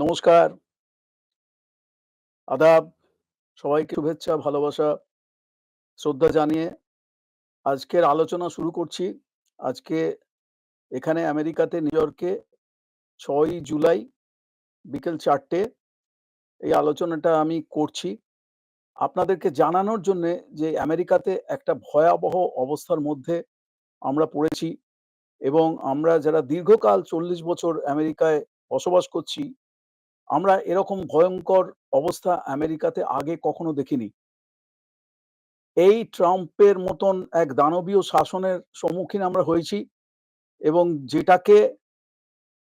নমস্কার। আদাব। সবাইকে শুভেচ্ছা, ভালোবাসা, শ্রদ্ধা জানিয়ে আজকের আলোচনা শুরু করছি। আজকে এখানে আমেরিকাতে নিউ ইয়র্কে ৬ই জুলাই বিকেল চারটে এই আলোচনাটা আমি করছি। আপনাদেরকে জানানোর জন্যে যে আমেরিকাতে একটা ভয়াবহ অবস্থার মধ্যে আমরা পড়েছি এবং আমরা যারা দীর্ঘকাল ৪০ বছর আমেরিকায় বসবাস করছি, আমরা এরকম ভয়ঙ্কর অবস্থা আমেরিকাতে আগে কখনো দেখিনি। এই ট্রাম্পের মতন এক দানবীয় শাসনের সম্মুখীন আমরা হয়েছি এবং যেটাকে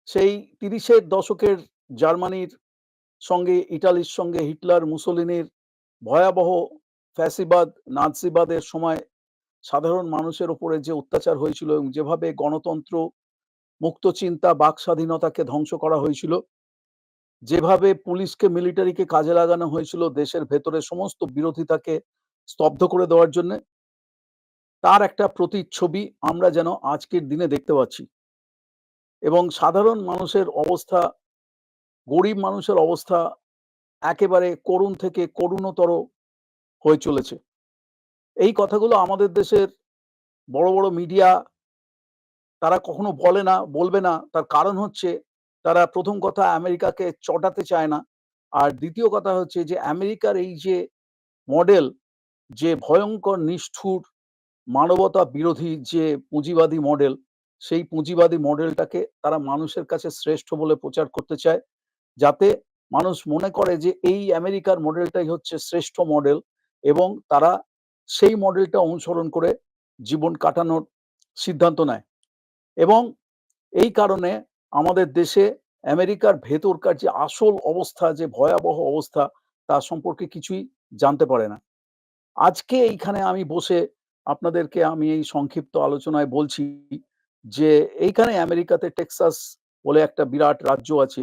সেই তিরিশের দশকের জার্মানির সঙ্গে ইটালির সঙ্গে হিটলার, মুসোলিনির ভয়াবহ ফ্যাসিবাদ, নাৎসিবাদের সময় সাধারণ মানুষের ওপরে যে অত্যাচার হয়েছিল এবং যেভাবে গণতন্ত্র, মুক্ত চিন্তা, বাক স্বাধীনতাকে ধ্বংস করা হয়েছিল, যেভাবে পুলিশকে, মিলিটারিকে কাজে লাগানো হয়েছিল দেশের ভেতরে সমস্ত বিরোধিতাকে স্তব্ধ করে দেওয়ার জন্যে, তার একটা প্রতিচ্ছবি আমরা যেন আজকের দিনে দেখতে পাচ্ছি। এবং সাধারণ মানুষের অবস্থা, গরিব মানুষের অবস্থা একেবারে করুণ থেকে করুণতর হয়ে চলেছে। এই কথাগুলো আমাদের দেশের বড়, বড় মিডিয়া তারা কখনো বলে না, বলবে না। তার কারণ হচ্ছে তারা প্রথম কথা আমেরিকাকে চটাতে চায় না। আর দ্বিতীয় কথা হচ্ছে যে আমেরিকার এই যে মডেল, যে ভয়ঙ্কর নিষ্ঠুর মানবতা বিরোধী যে পুঁজিবাদী মডেল, সেই পুঁজিবাদী মডেলটাকে তারা মানুষের কাছে শ্রেষ্ঠ বলে প্রচার করতে চায়। যাতে মানুষ মনে করে যে এই আমেরিকার মডেলটাই হচ্ছে শ্রেষ্ঠ মডেল এবং তারা সেই মডেলটা অনুসরণ করে জীবন কাটানোর সিদ্ধান্ত নেয়। এবং এই কারণে আমাদের দেশে আমেরিকার ভেতরকার যে আসল অবস্থা, যে ভয়াবহ অবস্থা তা সম্পর্কে কিছুই জানতে পারে না। আজকে এইখানে আমি বসে আপনাদেরকে আমি এই সংক্ষিপ্ত আলোচনায় বলছি যে এইখানে আমেরিকাতে টেক্সাস বলে একটা বিরাট রাজ্য আছে।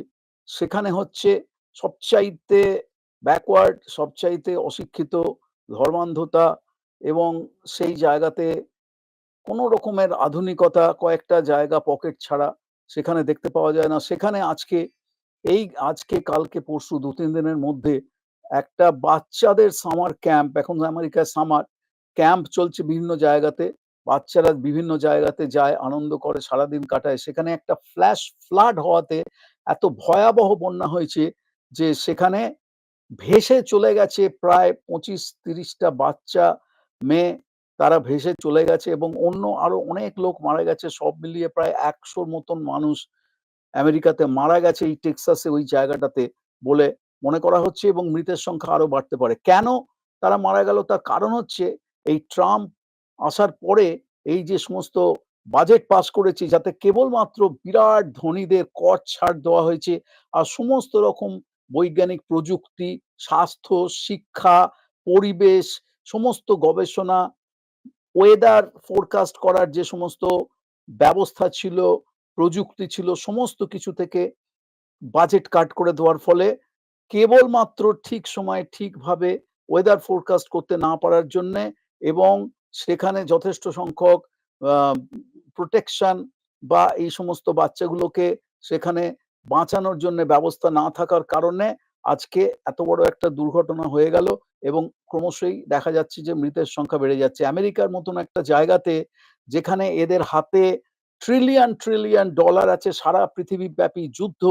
সেখানে হচ্ছে সবচাইতে ব্যাকওয়ার্ড, সবচাইতে অশিক্ষিত, ধর্মান্ধতা এবং সেই জায়গাতে কোনো রকমের আধুনিকতা কয়েকটা জায়গা পকেট ছাড়া সেখানে দেখতে পাওয়া যায় না। সেখানে আজকে এই আজকে, কালকে, পরশু ২-৩ দিনের মধ্যে একটা বাচ্চাদের সামার ক্যাম্প এখন আমেরিকায় সামার ক্যাম্প চলছে বিভিন্ন জায়গাতে। বাচ্চারা বিভিন্ন জায়গাতে যায়, আনন্দ করে, সারাদিন কাটায়। সেখানে একটা ফ্ল্যাশ ফ্লাড হওয়াতে এত ভয়াবহ বন্যা হয়েছে যে সেখানে ভেসে চলে গেছে প্রায় পঁচিশ তিরিশটা বাচ্চা, মেয়ে তারা ভেসে চলে গেছে এবং অন্য আরও অনেক লোক মারা গেছে। সব মিলিয়ে প্রায় একশোর মতন মানুষ আমেরিকাতে মারা গেছে এই টেক্সাসে ওই জায়গাটাতে বলে মনে করা হচ্ছে এবং মৃতের সংখ্যা আরও বাড়তে পারে। কেন তারা মারা গেল? তার কারণ হচ্ছে এই ট্রাম্প আসার পরে এই যে সমস্ত বাজেট পাস করেছে যাতে কেবলমাত্র বিরাট ধনীদের কর ছাড় দেওয়া হয়েছে। আর সমস্ত রকম বৈজ্ঞানিক প্রযুক্তি, স্বাস্থ্য, শিক্ষা, পরিবেশ, সমস্ত গবেষণা, ওয়েদার ফোরকাস্ট করার যে সমস্ত ব্যবস্থা ছিল, প্রযুক্তি ছিল সমস্ত কিছু থেকে বাজেট কাট করে দেওয়ার ফলে কেবলমাত্র ঠিক সময়ে ঠিকভাবে ওয়েদার ফোরকাস্ট করতে না পারার জন্যে এবং সেখানে যথেষ্ট সংখ্যক প্রোটেকশন বা এই সমস্ত বাচ্চাগুলোকে সেখানে বাঁচানোর জন্যে ব্যবস্থা না থাকার কারণে আজকে এত বড় একটা দুর্ঘটনা হয়ে গেল এবং ক্রমশই দেখা যাচ্ছে যে মৃতের সংখ্যা বেড়ে যাচ্ছে। আমেরিকার মতন একটা জায়গাতে যেখানে এদের হাতে ট্রিলিয়ন, ট্রিলিয়ন ডলার আছে সারা পৃথিবীব্যাপী যুদ্ধ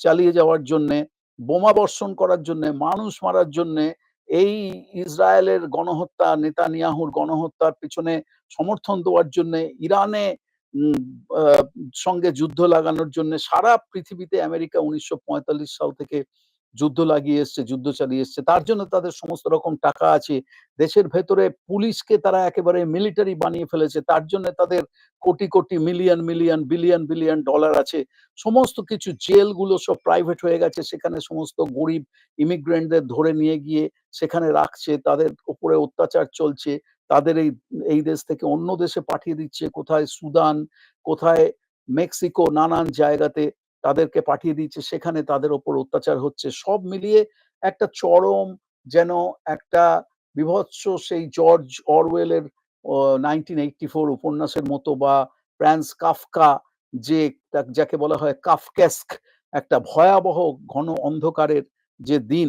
চালিয়ে যাওয়ার জন্যে, বোমা বর্ষণ করার জন্যে, মানুষ মারার জন্যে, এই ইসরায়েলের গণহত্যা, নেতানিয়াহুর গণহত্যার পিছনে সমর্থন দেওয়ার জন্যে, ইরানে সঙ্গে যুদ্ধ লাগানোর জন্যে সারা পৃথিবীতে আমেরিকা ১৯৪৫ সাল থেকে যুদ্ধ লাগিয়ে এসছে, যুদ্ধ চালিয়ে এসছে। তার জন্য তাদের সমস্ত রকম টাকা আছে। দেশের ভেতরে পুলিশকে তারা একেবারে মিলিটারি বানিয়ে ফেলেছে। তার জন্যে তাদের crore, crore, million, million, billion, billion dollar আছে। সমস্ত কিছু জেলগুলো সব প্রাইভেট হয়ে গেছে। সেখানে সমস্ত গরিব ইমিগ্রেন্টদের ধরে নিয়ে গিয়ে সেখানে রাখছে। তাদের উপরে অত্যাচার চলছে। তাদের এই এই দেশ থেকে অন্য দেশে পাঠিয়ে দিচ্ছে। কোথায় সুদান, কোথায় মেক্সিকো নানান জায়গাতে তাদেরকে পাঠিয়ে দিচ্ছে। সেখানে তাদের ওপর অত্যাচার হচ্ছে। সব মিলিয়ে একটা চরম যেন একটা বীভৎস সেই জর্জ অরওয়েলের অ 1984 উপন্যাসের মতো বা ফ্রান্স কাফকা যে যাকে বলা হয় কাফকেস্ক একটা ভয়াবহ ঘন অন্ধকারের যে দিন,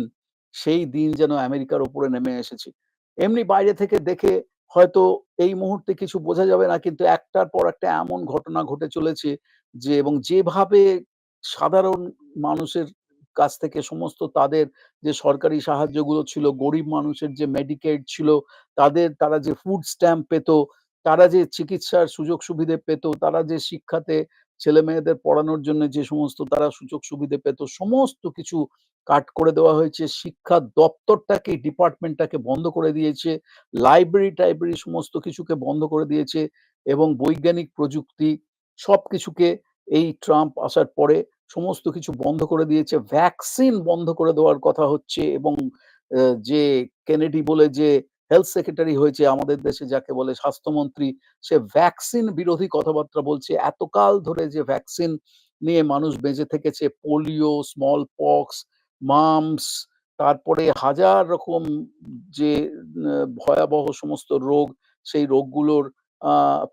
সেই দিন যেন আমেরিকার উপরে নেমে এসেছে। এমনি বাইরে থেকে দেখে হয়তো এই মুহূর্তে কিছু বোঝা যাবে না কিন্তু একটার পর একটা এমন ঘটনা ঘটে চলেছে যে এবং যেভাবে সাধারণ মানুষের কাছ থেকে সমস্ত তাদের যে সরকারি সাহায্যগুলো ছিল, গরিব মানুষের যে মেডিকেড ছিল, তাদের তারা যে ফুড স্ট্যাম্প পেত, তারা যে চিকিৎসার সুযোগ সুবিধে পেত, তারা যে শিক্ষাতে ছেলে মেয়েদের পড়ানোর জন্য যে সমস্ত তারা সুযোগ সুবিধে পেত, সমস্ত কিছু কাট করে দেওয়া হয়েছে। শিক্ষা দপ্তরটাকে, ডিপার্টমেন্টটাকে বন্ধ করে দিয়েছে। লাইব্রেরি-টাইব্রেরি সমস্ত কিছুকে বন্ধ করে দিয়েছে এবং বৈজ্ঞানিক প্রযুক্তি সবকিছুকে এই ট্রাম্প আসার পরে সমস্ত কিছু বন্ধ করে দিয়েছে। ভ্যাকসিন বন্ধ করে দেওয়ার কথা হচ্ছে এবং যে কেনেডি বলে যে হেলথ সেক্রেটারি হয়েছে আমাদের দেশে যাকে বলে স্বাস্থ্যমন্ত্রী, সে ভ্যাকসিন বিরোধী কথাবার্তা বলছে। এতকাল ধরে যে ভ্যাকসিন নিয়ে মানুষ বেঁচে থেকেছে পোলিও, স্মল পক্স, মাম্পস তারপরে হাজার রকম যে ভয়াবহ সমস্ত রোগ, সেই রোগগুলোর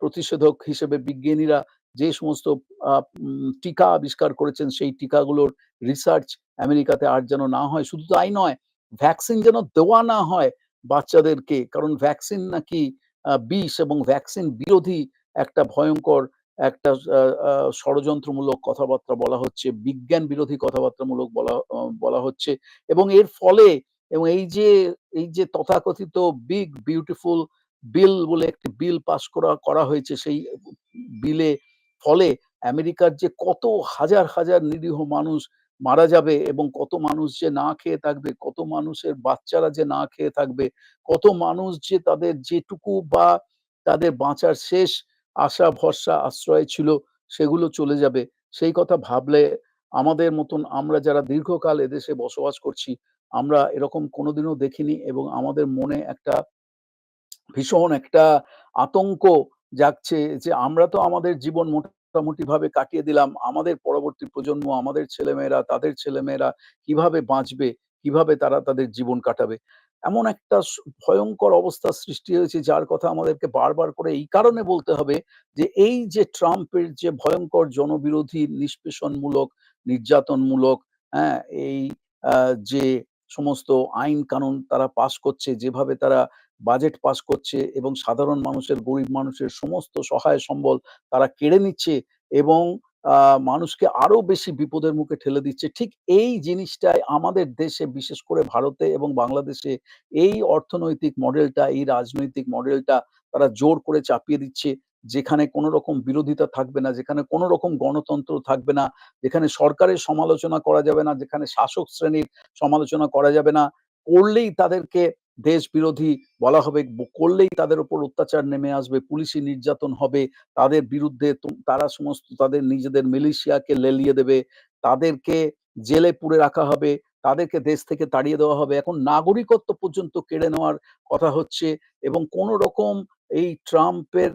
প্রতিষেধক হিসেবে বিজ্ঞানীরা যে সমস্ত টিকা আবিষ্কার করেছেন সেই টিকাগুলোর রিসার্চ আমেরিকাতে আর যেন না হয়। শুধু তাই নয়, ভ্যাকসিন যেন দেওয়া না হয় বাচ্চাদেরকে। কারণ ভ্যাকসিন নাকি বিষ এবং ভ্যাকসিন বিরোধী একটা ভয়ঙ্কর একটা ষড়যন্ত্রমূলক কথাবার্তা বলা হচ্ছে। বিজ্ঞান বিরোধী কথাবার্তামূলক বলা বলা হচ্ছে এবং এর ফলে এবং এই যে এই যে তথাকথিত বিগ বিউটিফুল বিল বলে একটি বিল পাস করা করা হয়েছে সেই বিলে ফলে আমেরিকার যে কত হাজার, হাজার নিরীহ মানুষ মারা যাবে এবং কত মানুষ যে না খেয়ে থাকবে, কত মানুষের বাচ্চারা যে না খেয়ে থাকবে, কত মানুষ যে তাদের যেটুকু বা তাদের বাঁচার শেষ আশা, ভরসা, আশ্রয় ছিল সেগুলো চলে যাবে। সেই কথা ভাবলে আমাদের মতন আমরা যারা দীর্ঘকাল এদেশে বসবাস করছি, আমরা এরকম কোনোদিনও দেখিনি এবং আমাদের মনে একটা ভীষণ একটা আতঙ্ক জাগছে যে আমরা তো আমাদের জীবন মোটামুটিভাবে কাটিয়ে দিলাম। আমাদের পরবর্তী প্রজন্ম, আমাদের ছেলেমেয়েরা, তাদের ছেলেমেয়েরা কীভাবে বাঁচবে? কীভাবে তারা তাদের জীবন কাটাবে? এমন একটা ভয়ঙ্কর অবস্থার সৃষ্টি হয়েছে যার কথা আমাদেরকে বারবার করে এই কারণে বলতে হবে যে এই যে ট্রাম্পের যে ভয়ঙ্কর জনবিরোধী নিষ্পেষণমূলক, নির্যাতনমূলক, হ্যাঁ? এই যে সমস্ত আইন কানুন তারা পাশ করছে, যেভাবে তারা বাজেট পাস করছে এবং সাধারণ মানুষের, গরিব মানুষের সমস্ত সহায় সম্বল তারা কেড়ে নিচ্ছে এবং মানুষকে আরও বেশি বিপদের মুখে ঠেলে দিচ্ছে। ঠিক এই জিনিসটাই আমাদের দেশে বিশেষ করে ভারতে এবং বাংলাদেশে এই অর্থনৈতিক মডেলটা, এই রাজনৈতিক মডেলটা তারা জোর করে চাপিয়ে দিচ্ছে। যেখানে কোনো রকম বিরোধিতা থাকবে না, যেখানে কোনো রকম গণতন্ত্র থাকবে না, যেখানে সরকারের সমালোচনা করা যাবে না, যেখানে শাসক শ্রেণির সমালোচনা করা যাবে না। করলেই তাদেরকে দেশ বিরোধী বলা হবে, করলেই তাদের উপর অত্যাচার নেমে আসবে, পুলিশি নির্যাতন হবে, তাদের বিরুদ্ধে তারা সমস্ত তাদের নিজেদের মিলিশিয়াকে লেলিয়ে দেবে, তাদেরকে জেলে পুড়ে রাখা হবে, তাদেরকে দেশ থেকে তাড়িয়ে দেওয়া হবে। এখন নাগরিকত্ব পর্যন্ত কেড়ে নেওয়ার কথা হচ্ছে এবং কোন রকম এই ট্রাম্পের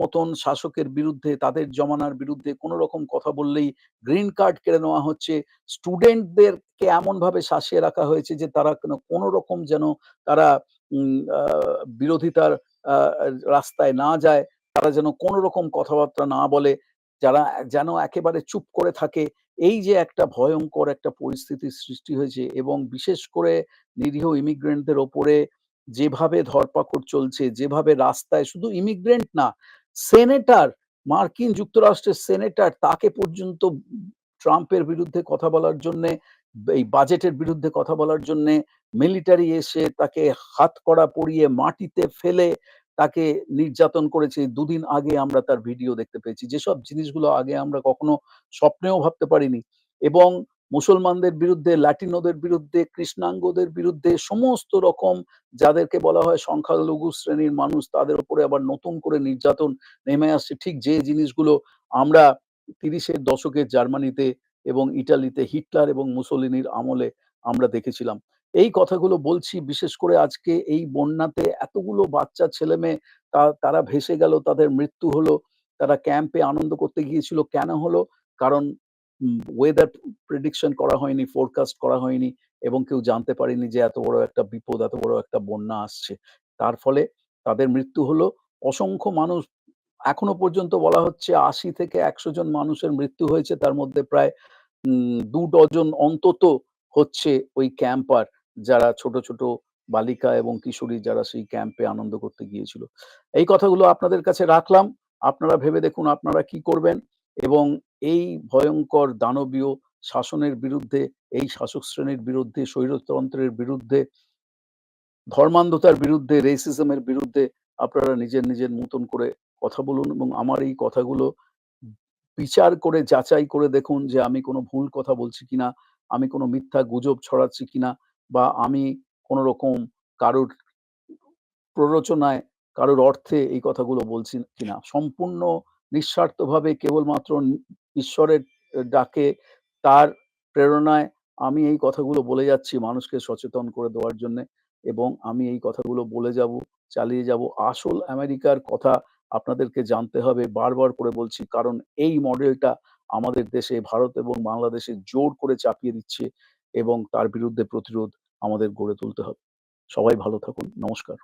মতন শাসকের বিরুদ্ধে, তাদের জমানার বিরুদ্ধে কোনো রকম কথা বললেই গ্রিন কার্ড কেড়ে নেওয়া হচ্ছে। স্টুডেন্টদেরকে এমনভাবে শাসিয়ে রাখা হয়েছে যে তারা কেন রকম যেন তারা বিরোধিতার রাস্তায় না যায়, তারা যেন কোনো রকম কথাবার্তা না বলে, যারা যেন একেবারে চুপ করে থাকে। এই যে একটা ভয়ঙ্কর একটা পরিস্থিতির সৃষ্টি হয়েছে এবং বিশেষ করে নিরীহ ইমিগ্রেন্টদের ওপরে যেভাবে ধরপাকড় চলছে, যেভাবে রাস্তায় শুধু ইমিগ্রেন্ট না, সেনেটার মার্কিন যুক্তরাষ্ট্রের সেনেটার তাকে পর্যন্ত ট্রাম্পের বিরুদ্ধে কথা বলার জন্যে, এই বাজেটের বিরুদ্ধে কথা বলার জন্যে মিলিটারি এসে তাকে হাতকড়া পরিয়ে মাটিতে ফেলে তাকে নির্যাতন করেছে। দুদিন আগে আমরা তার ভিডিও দেখতে পেয়েছি। যেসব জিনিসগুলো আগে আমরা কখনো স্বপ্নেও ভাবতে পারিনি এবং মুসলমানদের বিরুদ্ধে, ল্যাটিনোদের বিরুদ্ধে, কৃষ্ণাঙ্গদের বিরুদ্ধে সমস্ত রকম যাদেরকে বলা হয় সংখ্যালঘু শ্রেণির মানুষ তাদের উপরে আবার নতুন করে নির্যাতন নেমে আসছে। ঠিক যে জিনিসগুলো আমরা ৩০ এর দশকের জার্মানিতে এবং ইটালিতে হিটলার এবং মুসোলিনির আমলে আমরা দেখেছিলাম। এই কথাগুলো বলছি বিশেষ করে আজকে এই বন্যাতে এতগুলো বাচ্চা ছেলেমেয়ে তা তারা ভেসে গেল, তাদের মৃত্যু হলো। তারা ক্যাম্পে আনন্দ করতে গিয়েছিল। কেন হলো? কারণ ওয়েদার প্রেডিকশন করা হয়নি, ফোরকাস্ট করা হয়নি এবং কেউ জানতে পারেনি যে এত বড় একটা বিপদ, এত বড় একটা বন্যা আসছে। তার ফলে তাদের মৃত্যু হলো। অসংখ্য মানুষ এখনও পর্যন্ত বলা হচ্ছে ৮০ থেকে ১০০ জন মানুষের মৃত্যু হয়েছে। তার মধ্যে প্রায় ২ ডজন অন্তত হচ্ছে ওই ক্যাম্পার যারা ছোট, ছোট বালিকা এবং কিশোরী যারা সেই ক্যাম্পে আনন্দ করতে গিয়েছিল। এই কথাগুলো আপনাদের কাছে রাখলাম। আপনারা ভেবে দেখুন আপনারা কি করবেন এবং এই ভয়ঙ্কর দানবীয় শাসনের বিরুদ্ধে, এই শাসক শ্রেণির বিরুদ্ধে, স্বৈরতন্ত্রের বিরুদ্ধে ধর্মান্ধতার বিরুদ্ধে, রেসিজম এর বিরুদ্ধে আপনারা নিজের, নিজের মতন করে কথা বলুন এবং আমার এই কথাগুলো বিচার করে যাচাই করে দেখুন যে আমি কোনো ভুল কথা বলছি কিনা, আমি কোনো মিথ্যা গুজব ছড়াচ্ছি কিনা বা আমি কোনরকম কারোর প্ররোচনায়, কারোর অর্থে এই কথাগুলো বলছি কিনা। সম্পূর্ণ নিঃস্বার্থভাবে কেবলমাত্র ঈশ্বরের ডাকে তার প্রেরণায় আমি এই কথাগুলো বলে যাচ্ছি মানুষকে সচেতন করে দেওয়ার জন্যে এবং আমি এই কথাগুলো বলে যাব, চালিয়ে যাব। আসল আমেরিকার কথা আপনাদেরকে জানতে হবে। বারবার করে বলছি। কারণ এই মডেলটা আমাদের দেশে ভারত এবং বাংলাদেশে জোর করে চাপিয়ে দিচ্ছে এবং তার বিরুদ্ধে প্রতিরোধ আমাদের গড়ে তুলতে হবে। সবাই ভালো থাকুন। নমস্কার।